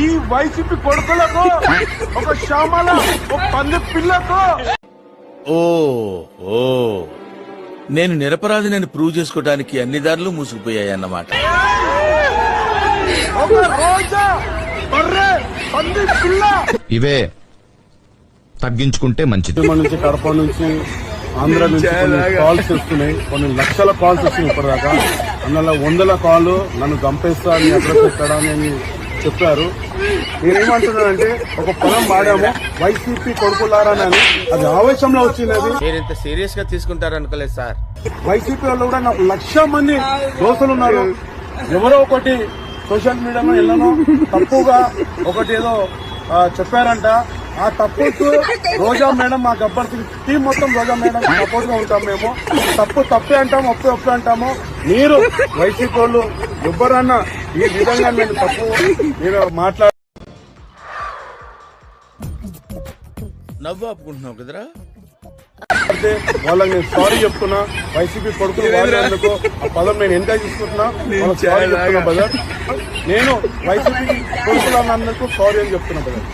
ఈ వైసీపీ కొడుకులకు ఒక శ్యామల ఒక పంది పిల్లకు. ఓ ఓ. నేను నిరపరాధినని ప్రూవ్ చేసుకోవడానికి అన్ని దారులు మూసుకుపోయాయి అన్నమాట ఒక రోజా బర్రె పంది పిల్ల. ఇవే తగ్గించుకుంటే మంచిది. నుంచి కడప నుంచి ఆంధ్ర నుంచి కొన్ని కాల్స్ వస్తున్నాయి. కొన్ని లక్షల కాల్స్ వస్తున్నాయి ఇప్పటిదాకా. అందులో వందల కాల్ నన్ను చంపేస్తా నీ అడ్రస్ ఎక్కడ అని చెప్పారు. నేనేమంటున్నానంటే ఒక పొలం వాడాము వైసీపీ కొడుకులారని అది ఆవేశంలో మీరు ఇంత సీరియస్గా తీసుకుంటారనుకోలేదు సార్. వైసీపీ వాళ్ళు కూడా నాకు లక్ష మంది దోస్తులు ఉన్నారు. ఎవరో ఒకటి సోషల్ మీడియాలో ఎల్లనో తప్పుగా ఒకటి ఏదో చెప్పారంట. ఆ తప్పుకు రోజా మేడం మా గబ్బర్ సింగ్ టీం మొత్తం రోజా మేడం సపోర్ట్గా ఉంటాం మేము. తప్పు తప్పే అంటాము ఒప్పే ఒప్పే అంటాము. మీరు వైసీపీ వాళ్ళు ఎవరన్నా ఈ విధంగా నేను తప్పు మీరు మాట్లాడ నవ్వు ఆపుకుంటున్నావు కదరా? అంటే వాళ్ళకి నేను సారీ చెప్తున్నా. వైసీపీ కొడుకులు వాడినందుకు ఆ పదం నేను ఎంజాయ్ చేసుకుంటున్నా. వాళ్ళకి సారీ చెప్తున్నా బ్రదర్ నేను వైసీపీ కొడుకులు అన్నందుకు సారీ అని చెప్తున్నా బ్రదర్